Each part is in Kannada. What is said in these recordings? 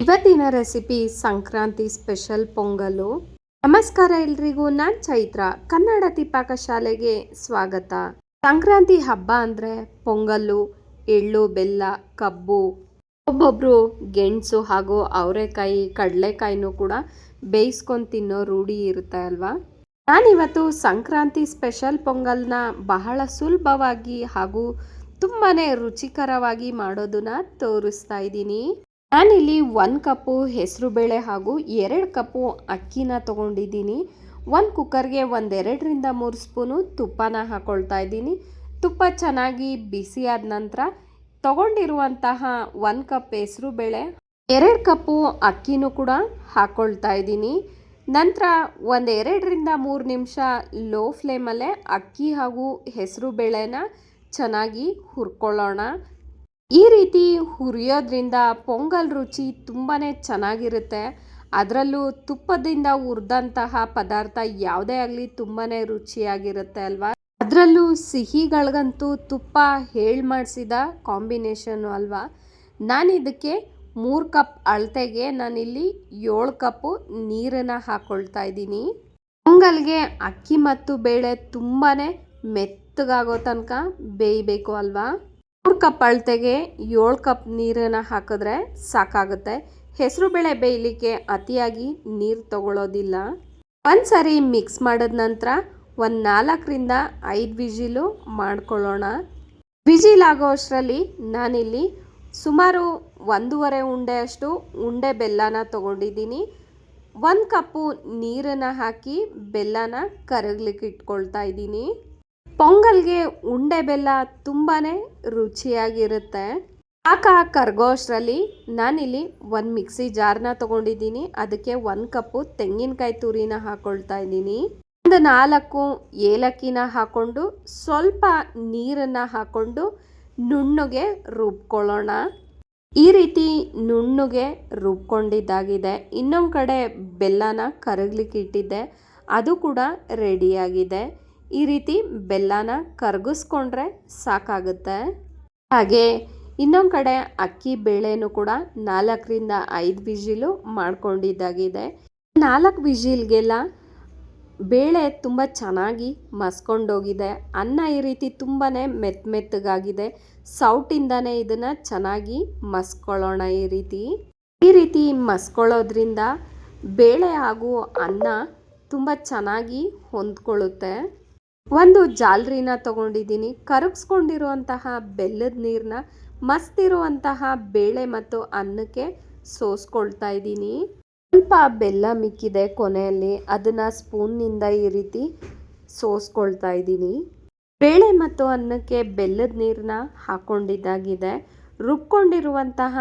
ಇವತ್ತಿನ ರೆಸಿಪಿ ಸಂಕ್ರಾಂತಿ ಸ್ಪೆಷಲ್ ಪೊಂಗಲು. ನಮಸ್ಕಾರ ಎಲ್ರಿಗೂ, ನಾನ್ ಚೈತ್ರ ತಿಪಾಕ ಶಾಲೆಗೆ ಸ್ವಾಗತ. ಸಂಕ್ರಾಂತಿ ಹಬ್ಬ ಅಂದ್ರೆ ಪೊಂಗಲ್ಲು, ಎಳ್ಳು, ಬೆಲ್ಲ, ಕಬ್ಬು, ಒಬ್ಬೊಬ್ರು ಗೆಣಸು ಹಾಗೂ ಅವರೆಕಾಯಿ, ಕಡಲೆಕಾಯಿನೂ ಕೂಡ ಬೇಯಿಸ್ಕೊಂಡು ತಿನ್ನೋ ರೂಢಿ ಇರುತ್ತೆ ಅಲ್ವಾ? ನಾನಿವತ್ತು ಸಂಕ್ರಾಂತಿ ಸ್ಪೆಷಲ್ ಪೊಂಗಲ್ನ ಬಹಳ ಸುಲಭವಾಗಿ ಹಾಗೂ ತುಂಬಾ ರುಚಿಕರವಾಗಿ ಮಾಡೋದನ್ನ ತೋರಿಸ್ತಾ ಇದ್ದೀನಿ. ನಾನಿಲ್ಲಿ ಒಂದು ಕಪ್ಪು ಹೆಸರುಬೇಳೆ ಹಾಗೂ ಎರಡು ಕಪ್ಪು ಅಕ್ಕಿನ ತಗೊಂಡಿದ್ದೀನಿ. ಒಂದು ಕುಕ್ಕರ್ಗೆ ಒಂದೆರಡರಿಂದ ಮೂರು ಸ್ಪೂನು ತುಪ್ಪನ ಹಾಕ್ಕೊಳ್ತಾ ಇದ್ದೀನಿ. ತುಪ್ಪ ಚೆನ್ನಾಗಿ ಬಿಸಿ ಆದ ನಂತರ ತಗೊಂಡಿರುವಂತಹ ಒಂದು ಕಪ್ ಹೆಸರುಬೇಳೆ ಎರಡು ಕಪ್ಪು ಅಕ್ಕಿನೂ ಕೂಡ ಹಾಕ್ಕೊಳ್ತಾ ಇದ್ದೀನಿ. ನಂತರ ಒಂದೆರಡರಿಂದ ಮೂರು ನಿಮಿಷ ಲೋ ಫ್ಲೇಮಲ್ಲೇ ಅಕ್ಕಿ ಹಾಗೂ ಹೆಸರು ಬೇಳೆನ ಚೆನ್ನಾಗಿ ಹುರ್ಕೊಳ್ಳೋಣ. ಈ ರೀತಿ ಹುರಿಯೋದ್ರಿಂದ ಪೊಂಗಲ್ ರುಚಿ ತುಂಬಾ ಚೆನ್ನಾಗಿರುತ್ತೆ. ಅದರಲ್ಲೂ ತುಪ್ಪದಿಂದ ಹುರಿದಂತಹ ಪದಾರ್ಥ ಯಾವುದೇ ಆಗಲಿ ತುಂಬಾ ರುಚಿಯಾಗಿರುತ್ತೆ ಅಲ್ವಾ? ಅದರಲ್ಲೂ ಸಿಹಿಗಳಿಗಂತೂ ತುಪ್ಪ ಹೇಳಿ ಮಾಡಿಸಿದ ಕಾಂಬಿನೇಷನ್ನು ಅಲ್ವಾ? ನಾನು ಇದಕ್ಕೆ ಮೂರು ಕಪ್ ಅಳತೆಗೆ ನಾನಿಲ್ಲಿ ಏಳು ಕಪ್ಪು ನೀರನ್ನು ಹಾಕ್ಕೊಳ್ತಾ ಇದ್ದೀನಿ. ಪೊಂಗಲ್ಗೆ ಅಕ್ಕಿ ಮತ್ತು ಬೇಳೆ ತುಂಬಾ ಮೆತ್ತಗಾಗೋ ತನಕ ಬೇಯಬೇಕು ಅಲ್ವಾ? ಮೂರು ಕಪ್ ಅಳತೆಗೆ ಏಳು ಕಪ್ ನೀರನ್ನು ಹಾಕಿದ್ರೆ ಸಾಕಾಗುತ್ತೆ. ಹೆಸರು ಬೇಳೆ ಬೇಯಲಿಕ್ಕೆ ಅತಿಯಾಗಿ ನೀರು ತಗೊಳ್ಳೋದಿಲ್ಲ ಒಂದ್ಸರಿ ಮಿಕ್ಸ್ ಮಾಡಿದ ನಂತರ ಒಂದು ನಾಲ್ಕರಿಂದ ಐದು ವಿಜಿಲು ಮಾಡ್ಕೊಳ್ಳೋಣ. ವಿಜಿಲ್ ಆಗೋ ಅಷ್ಟರಲ್ಲಿ ನಾನಿಲ್ಲಿ ಸುಮಾರು ಒಂದೂವರೆ ಉಂಡೆಯಷ್ಟು ಉಂಡೆ ಬೆಲ್ಲನ ತಗೊಂಡಿದ್ದೀನಿ. ಒಂದು ಕಪ್ಪು ನೀರನ್ನು ಹಾಕಿ ಬೆಲ್ಲನ ಕರಗ್ಲಿಕ್ಕೆ ಇಟ್ಕೊಳ್ತಾ ಇದ್ದೀನಿ. ಪೊಂಗಲ್ಗೆ ಉಂಡೆ ಬೆಲ್ಲ ತುಂಬಾ ರುಚಿಯಾಗಿರುತ್ತೆ. ಪಾಕ ಕರ್ಗೋ ಅಷ್ಟರಲ್ಲಿ ನಾನಿಲ್ಲಿ ಒಂದು ಮಿಕ್ಸಿ ಜಾರ್ನ ತಗೊಂಡಿದ್ದೀನಿ. ಅದಕ್ಕೆ ಒಂದು ಕಪ್ಪು ತೆಂಗಿನಕಾಯಿ ತುರಿನ ಹಾಕೊಳ್ತಾ ಇದ್ದೀನಿ. ಒಂದು ನಾಲ್ಕು ಏಲಕ್ಕಿನ ಹಾಕೊಂಡು ಸ್ವಲ್ಪ ನೀರನ್ನು ಹಾಕೊಂಡು ನುಣ್ಣುಗೆ ರುಬ್ಕೊಳ್ಳೋಣ. ಈ ರೀತಿ ನುಣ್ಣುಗೆ ರುಬ್ಕೊಂಡಿದ್ದಾಗಿದೆ. ಇನ್ನೊಂದು ಕಡೆ ಬೆಲ್ಲನ ಕರಗ್ಲಿಕ್ಕೆ ಇಟ್ಟಿದ್ದೆ. ಅದು ಕೂಡ ರೆಡಿಯಾಗಿದೆ. ಈ ರೀತಿ ಬೆಲ್ಲನ ಕರಗಿಸ್ಕೊಂಡ್ರೆ ಸಾಕಾಗುತ್ತೆ. ಹಾಗೆ ಇನ್ನೊಂದು ಕಡೆ ಅಕ್ಕಿ ಬೇಳೆನೂ ಕೂಡ ನಾಲ್ಕರಿಂದ ಐದು ವಿಜಿಲು ಮಾಡ್ಕೊಂಡಿದ್ದಾಗಿದೆ. ನಾಲ್ಕು ವಿಜಿಲ್ಗೆಲ್ಲ ಬೇಳೆ ತುಂಬ ಚೆನ್ನಾಗಿ ಮಸ್ಕೊಂಡೋಗಿದೆ. ಅನ್ನ ಈ ರೀತಿ ತುಂಬಾ ಮೆತ್ತ ಮೆತ್ತಗಾಗಿದೆ. ಸೌಟಿಂದನೇ ಇದನ್ನು ಚೆನ್ನಾಗಿ ಮಸ್ಕೊಳ್ಳೋಣ ಈ ರೀತಿ. ಈ ರೀತಿ ಮಸ್ಕೊಳ್ಳೋದ್ರಿಂದ ಬೇಳೆ ಹಾಗೂ ಅನ್ನ ತುಂಬ ಚೆನ್ನಾಗಿ ಹೊಂದ್ಕೊಳ್ಳುತ್ತೆ. ಒಂದು ಜಾಲರಿನ ತಗೊಂಡಿದ್ದೀನಿ. ಕರಗಿಸ್ಕೊಂಡಿರುವಂತಹ ಬೆಲ್ಲದ ನೀರನ್ನ ಮಸ್ತಿರುವಂತಹ ಬೇಳೆ ಮತ್ತು ಅನ್ನಕ್ಕೆ ಸೋಸ್ಕೊಳ್ತಾ ಇದ್ದೀನಿ. ಸ್ವಲ್ಪ ಬೆಲ್ಲ ಮಿಕ್ಕಿದೆ ಕೊನೆಯಲ್ಲಿ. ಅದನ್ನು ಸ್ಪೂನ್ನಿಂದ ಈ ರೀತಿ ಸೋಸ್ಕೊಳ್ತಾ ಇದ್ದೀನಿ. ಬೇಳೆ ಮತ್ತು ಅನ್ನಕ್ಕೆ ಬೆಲ್ಲದ ನೀರನ್ನ ಹಾಕ್ಕೊಂಡಿದ್ದಾಗಿದೆ ರುಬ್ಕೊಂಡಿರುವಂತಹ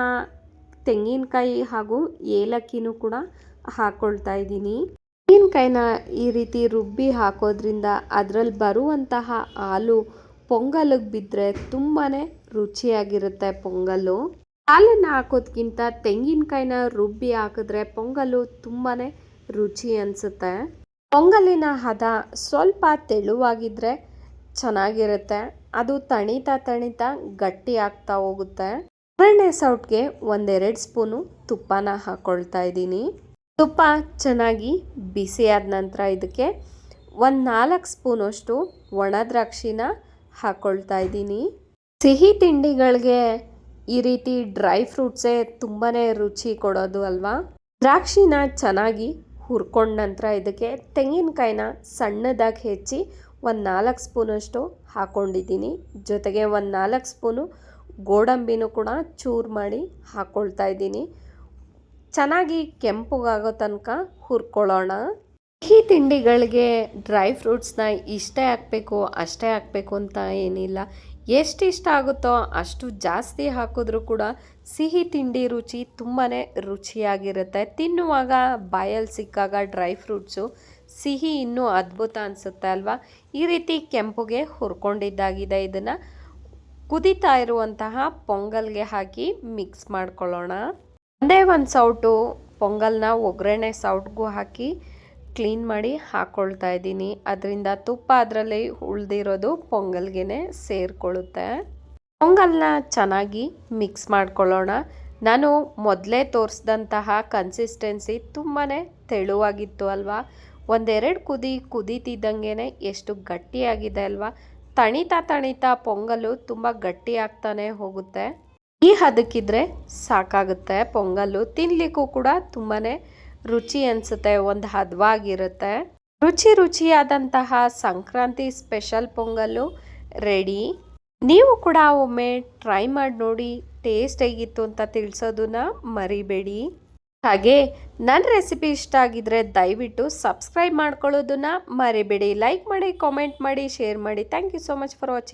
ತೆಂಗಿನಕಾಯಿ ಹಾಗೂ ಏಲಕ್ಕಿನೂ ಕೂಡ ಹಾಕ್ಕೊಳ್ತಾ ಇದ್ದೀನಿ. ತೆಂಗಿನಕಾಯಿನ ಈ ರೀತಿ ರುಬ್ಬಿ ಹಾಕೋದ್ರಿಂದ ಅದರಲ್ಲಿ ಬರುವಂತಹ ಹಾಲು ಪೊಂಗಲಿಗೆ ಬಿದ್ದರೆ ತುಂಬಾ ರುಚಿಯಾಗಿರುತ್ತೆ ಪೊಂಗಲ್ಲು. ಹಾಲನ್ನು ಹಾಕೋದ್ಕಿಂತ ತೆಂಗಿನಕಾಯಿನ ರುಬ್ಬಿ ಹಾಕಿದ್ರೆ ಪೊಂಗಲ್ಲು ತುಂಬಾ ರುಚಿ ಅನಿಸುತ್ತೆ. ಪೊಂಗಲಿನ ಹದ ಸ್ವಲ್ಪ ತೆಳುವಾಗಿದ್ದರೆ ಚೆನ್ನಾಗಿರುತ್ತೆ. ಅದು ತಣಿತಾ ತಣಿತಾ ಗಟ್ಟಿ ಆಗ್ತಾ ಹೋಗುತ್ತೆ. ಒಗ್ಗರಣೆ ಸೌಟ್ಗೆ ಒಂದೆರಡು ಸ್ಪೂನು ತುಪ್ಪನ ಹಾಕ್ಕೊಳ್ತಾ ಇದ್ದೀನಿ. ತುಪ್ಪ ಚೆನ್ನಾಗಿ ಬಿಸಿಯಾದ ನಂತರ ಇದಕ್ಕೆ ಒಂದು ನಾಲ್ಕು ಸ್ಪೂನಷ್ಟು ಒಣ ದ್ರಾಕ್ಷಿನ ಹಾಕ್ಕೊಳ್ತಾ ಇದ್ದೀನಿ. ಸಿಹಿ ತಿಂಡಿಗಳಿಗೆ ಈ ರೀತಿ ಡ್ರೈ ಫ್ರೂಟ್ಸೇ ತುಂಬಾ ರುಚಿ ಕೊಡೋದು ಅಲ್ವಾ? ದ್ರಾಕ್ಷಿನ ಚೆನ್ನಾಗಿ ಹುರ್ಕೊಂಡ ನಂತರ ಇದಕ್ಕೆ ತೆಂಗಿನಕಾಯಿನ ಸಣ್ಣದಾಗಿ ಹೆಚ್ಚಿ ಒಂದು ನಾಲ್ಕು ಸ್ಪೂನಷ್ಟು ಹಾಕ್ಕೊಂಡಿದ್ದೀನಿ ಜೊತೆಗೆ ಒಂದು ನಾಲ್ಕು ಸ್ಪೂನು ಗೋಡಂಬಿನೂ ಕೂಡ ಚೂರು ಮಾಡಿ ಹಾಕ್ಕೊಳ್ತಾ ಇದ್ದೀನಿ. ಚೆನ್ನಾಗಿ ಕೆಂಪುಗಾಗೋ ತನಕ ಹುರ್ಕೊಳ್ಳೋಣ. ಸಿಹಿ ತಿಂಡಿಗಳಿಗೆ ಡ್ರೈ ಫ್ರೂಟ್ಸ್ನ ಇಷ್ಟೇ ಹಾಕಬೇಕು, ಅಷ್ಟೇ ಹಾಕಬೇಕು ಅಂತ ಏನಿಲ್ಲ. ಎಷ್ಟು ಇಷ್ಟ ಆಗುತ್ತೋ ಅಷ್ಟು ಜಾಸ್ತಿ ಹಾಕಿದ್ರೂ ಕೂಡ ಸಿಹಿ ತಿಂಡಿ ರುಚಿ ತುಂಬಾ ರುಚಿಯಾಗಿರುತ್ತೆ. ತಿನ್ನುವಾಗ ಬಾಯಲ್ಲಿ ಸಿಕ್ಕಾಗ ಡ್ರೈ ಫ್ರೂಟ್ಸು ಸಿಹಿ ಇನ್ನೂ ಅದ್ಭುತ ಅನಿಸುತ್ತೆ ಅಲ್ವಾ? ಈ ರೀತಿ ಕೆಂಪುಗೆ ಹುರ್ಕೊಂಡಿದ್ದಾಗಿದೆ. ಇದನ್ನು ಕುದಿತಾ ಇರುವಂತಹ ಪೊಂಗಲ್ಗೆ ಹಾಕಿ ಮಿಕ್ಸ್ ಮಾಡ್ಕೊಳ್ಳೋಣ. ಒಂದೇ ಒಂದು ಸೌಟು, ಪೊಂಗಲ್ನ ಒಗ್ಗರಣೆ ಸೌಟ್ಗೂ ಹಾಕಿ ಕ್ಲೀನ್ ಮಾಡಿ ಹಾಕ್ಕೊಳ್ತಾ ಇದ್ದೀನಿ. ಅದರಿಂದ ತುಪ್ಪ ಅದರಲ್ಲಿ ಉಳಿದಿರೋದು ಪೊಂಗಲ್ಗೆ ಸೇರಿಕೊಳ್ಳುತ್ತೆ. ಪೊಂಗಲ್ನ ಚೆನ್ನಾಗಿ ಮಿಕ್ಸ್ ಮಾಡ್ಕೊಳ್ಳೋಣ. ನಾನು ಮೊದಲೇ ತೋರಿಸಿದಂತಹ ಕನ್ಸಿಸ್ಟೆನ್ಸಿ ತುಂಬಾ ತೆಳುವಾಗಿತ್ತು ಅಲ್ವಾ? ಒಂದೆರಡು ಕುದಿ ಕುದೀತಿದ್ದಂಗೆ ಎಷ್ಟು ಗಟ್ಟಿಯಾಗಿದೆ ಅಲ್ವಾ? ತಣಿತಾ ತಣಿತಾ ಪೊಂಗಲು ತುಂಬ ಗಟ್ಟಿ ಆಗ್ತಾನೆ ಹೋಗುತ್ತೆ. ಈ ಹದಕ್ಕಿದ್ರೆ ಸಾಕಾಗುತ್ತೆ. ಪೊಂಗಲ್ಲು ತಿನ್ಲಿಕ್ಕೂ ಕೂಡ ತುಂಬಾ ರುಚಿ ಅನಿಸುತ್ತೆ, ಒಂದು ಹದವಾಗಿರುತ್ತೆ. ರುಚಿ ರುಚಿಯಾದಂತಹ ಸಂಕ್ರಾಂತಿ ಸ್ಪೆಷಲ್ ಪೊಂಗಲ್ಲು ರೆಡಿ. ನೀವು ಕೂಡ ಒಮ್ಮೆ ಟ್ರೈ ಮಾಡಿ ನೋಡಿ, ಟೇಸ್ಟ್ ಹೇಗಿತ್ತು ಅಂತ ತಿಳಿಸೋದನ್ನ ಮರಿಬೇಡಿ. ಹಾಗೆ ನನ್ನ ರೆಸಿಪಿ ಇಷ್ಟ ಆಗಿದ್ರೆ ದಯವಿಟ್ಟು ಸಬ್ಸ್ಕ್ರೈಬ್ ಮಾಡ್ಕೊಳ್ಳೋದನ್ನ ಮರಿಬೇಡಿ. ಲೈಕ್ ಮಾಡಿ, ಕಾಮೆಂಟ್ ಮಾಡಿ, ಶೇರ್ ಮಾಡಿ. Thank you so much for watching.